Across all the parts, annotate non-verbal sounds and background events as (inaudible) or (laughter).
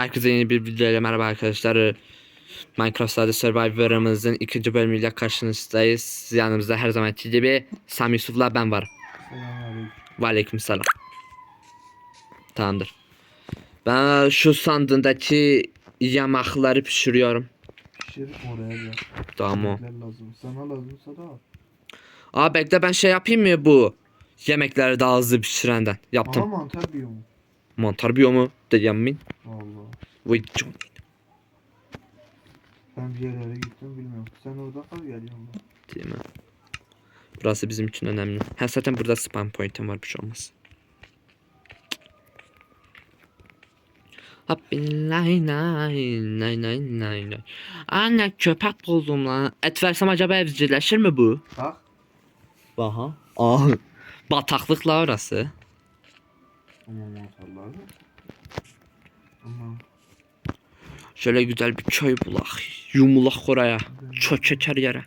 Herkese yeni bir videoyla merhaba arkadaşlar. Minecraft Stardew Survivor'ımızın ikinci bölümüyle karşınızdayız. Yanımızda her zamanki gibi Sam Yusuf'la ben. Selamünaleyküm. Ve aleykümselam. Tamamdır. Ben şu sandığındaki yamakları pişiriyorum. Pişir oraya gel. Tamam. Lazım. Sana lazımsa da al. Aa bekle ben şey yapayım mı bu? Yemekleri daha hızlı pişirenden. Yaptım. Ama mantar biyomu. Mantar biyomu da yemin. Vallahi. Vay canına. Ben bir yerlere gittim bilmiyorum. Sen orada kal geliyorum ben. Değil mi? Burası bizim için önemli. Ha zaten burada spam point'im var bir şey olmaz. Hop nay nay nay nay nay nay. Anne köpek buldum lan. Et versem acaba evcilleşir mi bu? Bak. Baha. Aa. Bataklıkla orası. Ama mantarlar da. Ama Şöyle güzel bir köy bulak. Yumulak oraya. Çök çeker yere.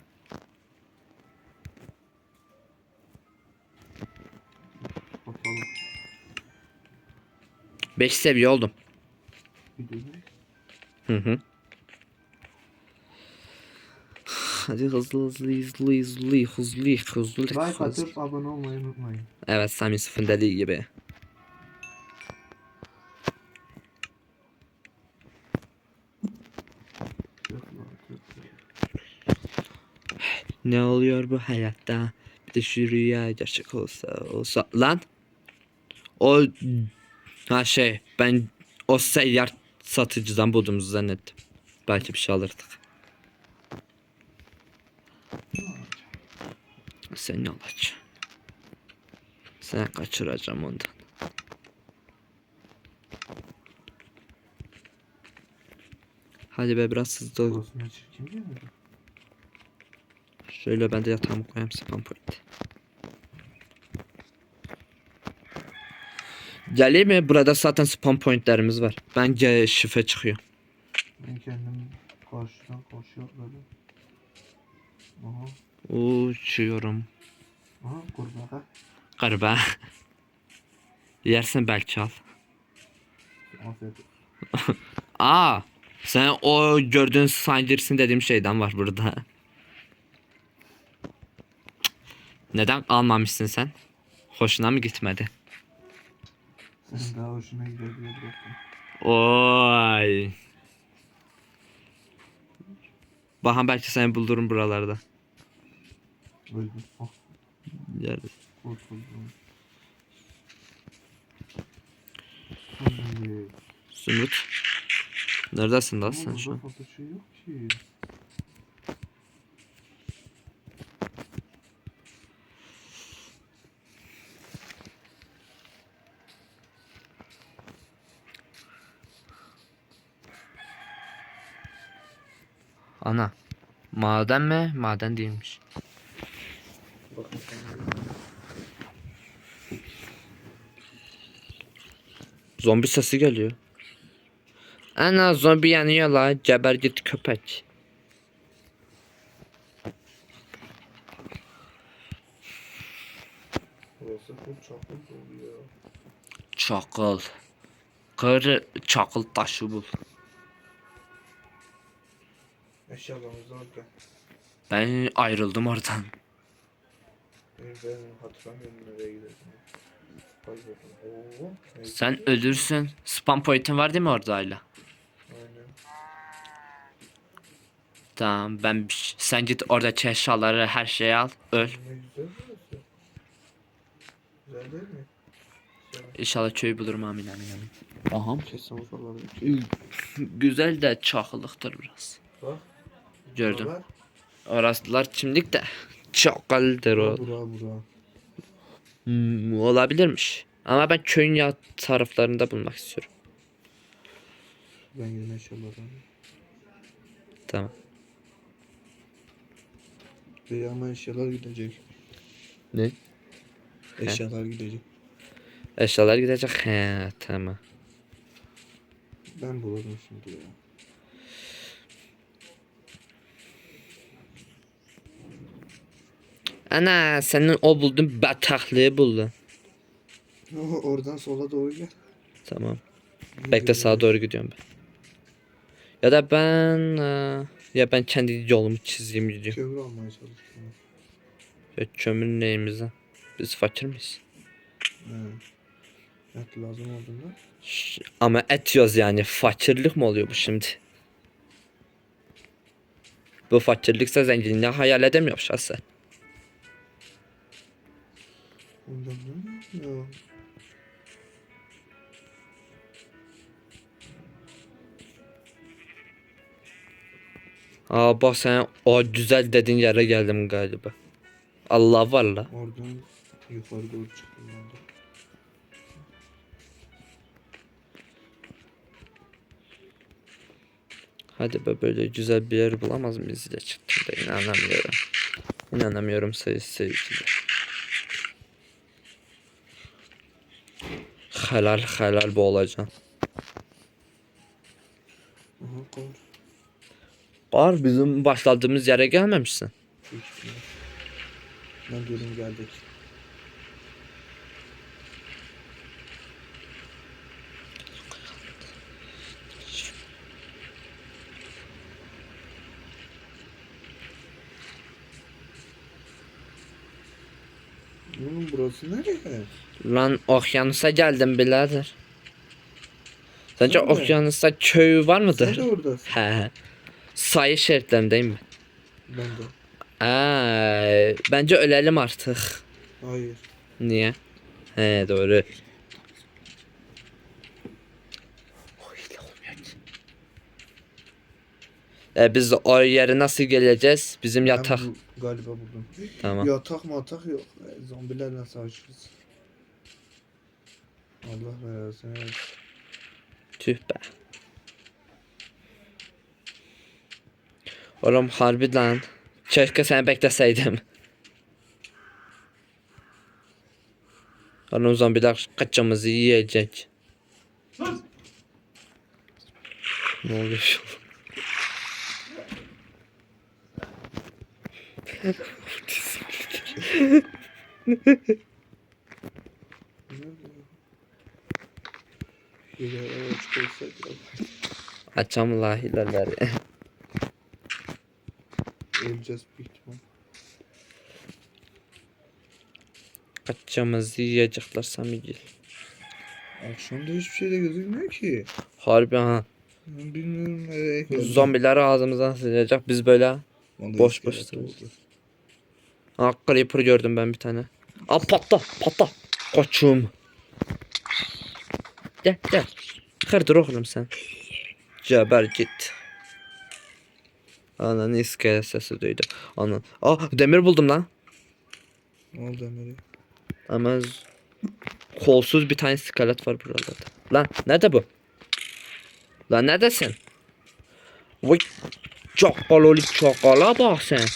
bakalım. 5 seviye oldum. Hı hı. Hadi hızlı hızlı hızlı hızlı hızlı hızlı Like hızlı. atıp abone olmayı unutmayın. Evet Sam Yusuf'un dediği gibi. Ne oluyor bu hayatta? Bir de şu rüya gerçek olsa olsa. Lan! O ha şey ben o seyyar satıcıdan bulduğumuzu zannettim. Belki bir şey alırdık. Sen ne olacaksın? Sen kaçıracağım ondan. Hadi be biraz hızlı ol. Burası ne çirkin değil mi? Şöyle ben de yatağımı koyayım spam point. Geleyim mi? Burada zaten spam pointlerimiz var. Bence şifre çıkıyor. Ben kendim karşıdan karşı atladım. Aha. Uçuyorum. Aha kurbağa. Garibe. (laughs) Yersen belki al. Afiyet. (laughs) Aa, sen o gördüğün Sanders'in dediğim şeyden var burada. Neden almamışsın sen? Hoşuna mı gitmedi? Senin daha hoşuna. Oy. Bahan belki seni bulurum buralarda. Öldüm. Kurtuldum. Şimdi. Zümrüt. Neredesin lan sen şu an? şey yok ki. Ana. Maden mi? Maden değilmiş. Zombi sesi geliyor. Ana zombi yanıyor la. Geber git köpek. Çakıl. Kır çakıl taşı bul. Eşyalarımızı al gel. Ben ayrıldım oradan. Ben, hatırlamıyorum nereye gidelim. Oo. Sen ölürsün. Spam point'in var değil mi orada hala? Aynen. Tamam ben sen git oradaki eşyaları her şeyi al öl. Ne güzel burası. Güzel değil mi? İnşallah köyü bulurum amin amin amin. Aha. Kesin olabilir. Güzel de çakıllıktır biraz. Bak. Gördüm. buralar. Orasılar kimlik de çakıldır o. Bura bura. Hmm, olabilirmiş. Ama ben köyün ya taraflarında bulmak istiyorum. Ben yine eşyaları alayım. Tamam. Ve ama eşyalar gidecek. Ne? Eşyalar gidecek. Eşyalar gidecek. He tamam. Ben bulurum şimdi ya. Ana senin o buldun bataklığı buldun. Oh, oradan sola doğru gel. Tamam. Bekle sağa doğru gidiyorum ben. Ya da ben e, ya ben kendi yolumu çizeyim gidiyorum. Kömür almaya çalışıyorum. Ya kömür neyimize? Biz fakir miyiz? He. Et lazım olduğunda. Ş- Ama et yiyoruz yani. Fakirlik mi oluyor bu şimdi? Bu fakirlikse zenginliği hayal edemiyor şahsen. Ondan ne? Ya. Aa bak sen o güzel dediğin yere geldim galiba. Allah var la. Oradan yukarı doğru çıktım ben de. Hadi be böyle güzel bir yer bulamaz mıyız ile çıktım da inanamıyorum. İnanamıyorum sayı seyirciler. Helal helal kor. Var bizim başladığımız yere gelmemişsin. Ben gelin geldik. Oğlum burası nereye? Lan okyanusa geldim birader. Sence Sen de. okyanusta köy var Sen mıdır? de oradasın. He. Sayı şeritlerindeyim mi? Ben de. Aa, bence ölelim artık. Hayır. Niye? He doğru. E biz o yere nasıl geleceğiz? Bizim yatak. Ben bu, galiba buldum. Tamam. Yatak matak yok. E, Zombilerle savaşırız. Allah versin. Evet. Tüh be. Oğlum harbi lan. Keşke seni bekleseydim. Oğlum zombiler kaçamızı yiyecek. ne oluyor? Bir de açık olsaydı. Açam lahileleri. Öleceğiz büyük ihtimal. Kaçamızı yiyecekler Samigil. Akşamda hiçbir şey de gözükmüyor ki. Harbi ha. Bilmiyorum nereye. Zombiler ağzımızdan sıçacak. Biz böyle Vallahi boş boş duruyoruz. Aa Creeper gördüm ben bir tane. Aa patla patla. Koçum. Gel gel. Kırdır oğlum sen. Ceber git. Ananı iskelet sesi duydu. Anan. Aa demir buldum lan. Ne oldu Emre? Ama kolsuz bir tane iskelet var buralarda. Lan nerede bu? Lan neredesin? Vay çakaloli çakala bak sen.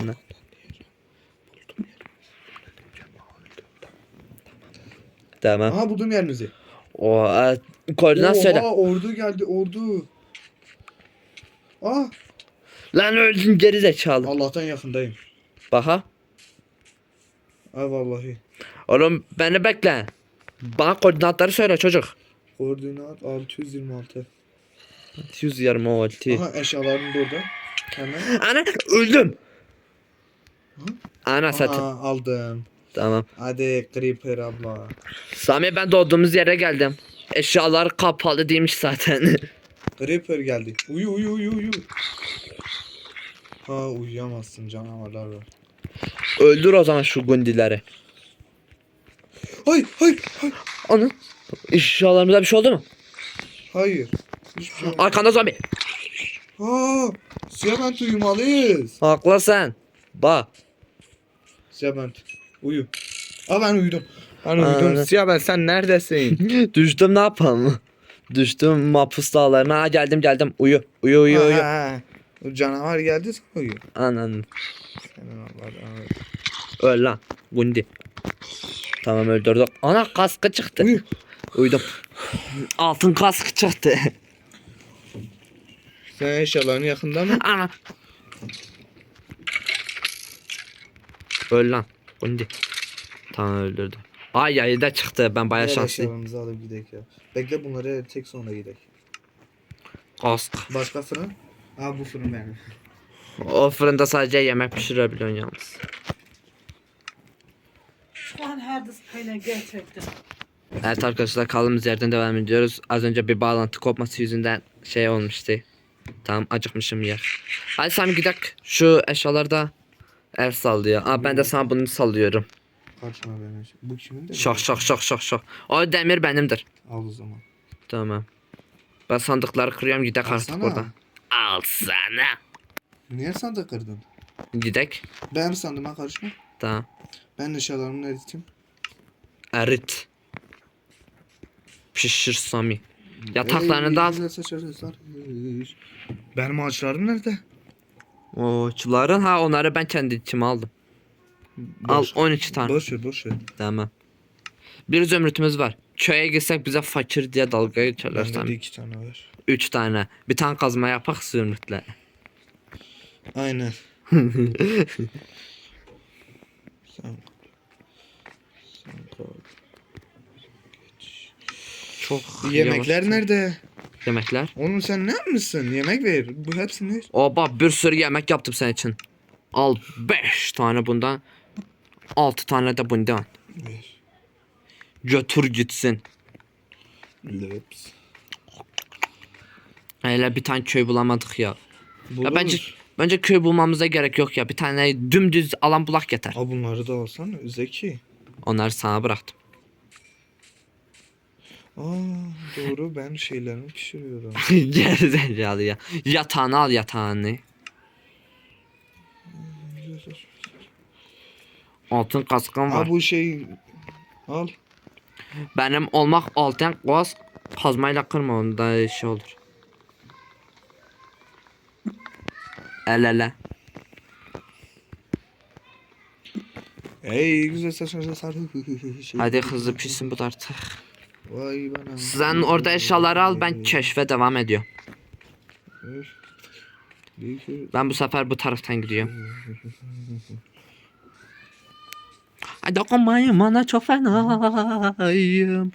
Ne? Tamam. Aha buldum yerinizi. O koordinat söyle. Oha ordu geldi ordu. Ah Lan öldün geri zekalı. Allah'tan yakındayım. Baha. Ay vallahi. Oğlum beni bekle. Bana koordinatları söyle çocuk. Koordinat 626. 126. Aha eşyalarım da orada. Hemen. Ana öldüm. Hı? Ana satın. Aha aldım. Tamam. Hadi Creeper abla. Sami ben doğduğumuz yere geldim. Eşyalar kapalı değilmiş zaten. (laughs) Creeper geldi. Uyu uyu uyu uyu. Ha uyuyamazsın canavarlar var. Öldür o zaman şu gundileri. Hayır hayır hayır. Onu. Eşyalarımıza bir şey oldu mu? Hayır. Hiçbir şey. Arkanda zombi. Ha, Siyabent uyumalıyız. Haklısın. Bak. Siyabent uyu. Aa ben uyudum. Ben Aa, uyudum. Siyabent sen neredesin? (laughs) Düştüm ne yapalım? Düştüm mapus dağlarına. Ha, geldim geldim. Uyu. Uyu uyu uyu. Ha, canavar geldi sen uyu. Anan. Senin Allah'ın Öl lan. Gundi. Tamam öldürdük. Ana kaskı çıktı. Uyu. Uyudum. Altın kaskı çıktı. Sen eşyaların yakında mı? Ana. Öl lan. Gundi. Tamam öldürdü. Ay yayı da çıktı. Ben bayağı şanslıyım. eşyalarımızı alıp gidelim ya. Bekle bunları tek sonra gidelim. Kask. Başka fırın? Ha bu fırın benim. O fırında sadece yemek pişirebiliyorsun yalnız. Şu an her aynen gerçekten. Evet arkadaşlar kaldığımız yerden devam ediyoruz. Az önce bir bağlantı kopması yüzünden şey olmuştu. Tamam acıkmışım yer. Hadi Sami gidelim. Şu eşyalarda el sallıyor. Aa, ben de sana bunu sallıyorum. Kaçma benim. Bu kimin de? Şok şok şok şok şok. O demir benimdir. Al o zaman. Tamam. Ben sandıkları kırıyorum gidek artık Alsana. buradan. Al sana. Niye sandık kırdın? Gidek. Benim sandığıma karışma. Tamam. Ben eşyalarımı eriteyim. Erit. Pişir Sami. Yataklarını da al. Benim ağaçlarım nerede? O çuların ha onları ben kendi içime aldım. Al Boş- 12 tane. Boş ver boş ver. Tamam. Bir zümrütümüz var. Köye gitsek bize fakir diye dalga geçerler Bende iki tane var. 3 tane. Bir tane kazma yapak zümrütle. Aynen. (laughs) Sen. Çok Yemekler yavaş. nerede? Yemekler. Oğlum sen ne yapmışsın? Yemek ver. Bu hepsini. Oba bir sürü yemek yaptım senin için. Al 5 tane bundan. 6 tane de bundan. Ver. Götür gitsin. Lips. Hele bir tane köy bulamadık ya. Ya Buluruz. bence bence köy bulmamıza gerek yok ya. Bir tane dümdüz alan bulak yeter. Aa bunları da alsana. Zeki. Onları sana bıraktım. Aa doğru ben şeylerimi pişiriyorum. (laughs) Gerizekalı ya. Yatağını al yatağını. Altın kaskım var. Aa bu şey al. Benim olmak altın kask kazmayla kırma onda şey olur. El ele. Ey güzel saçları sarı. (laughs) Şey. Hadi hızlı pişsin bu da artık. Vay bana. Sen orada eşyaları al ben keşfe devam ediyorum. Ben bu sefer bu taraftan gidiyorum. Ay dokunmayın bana çok fenayım.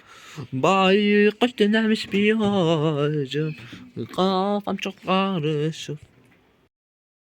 Bay kış dönemiş bir ağacım. Kafam çok karışık.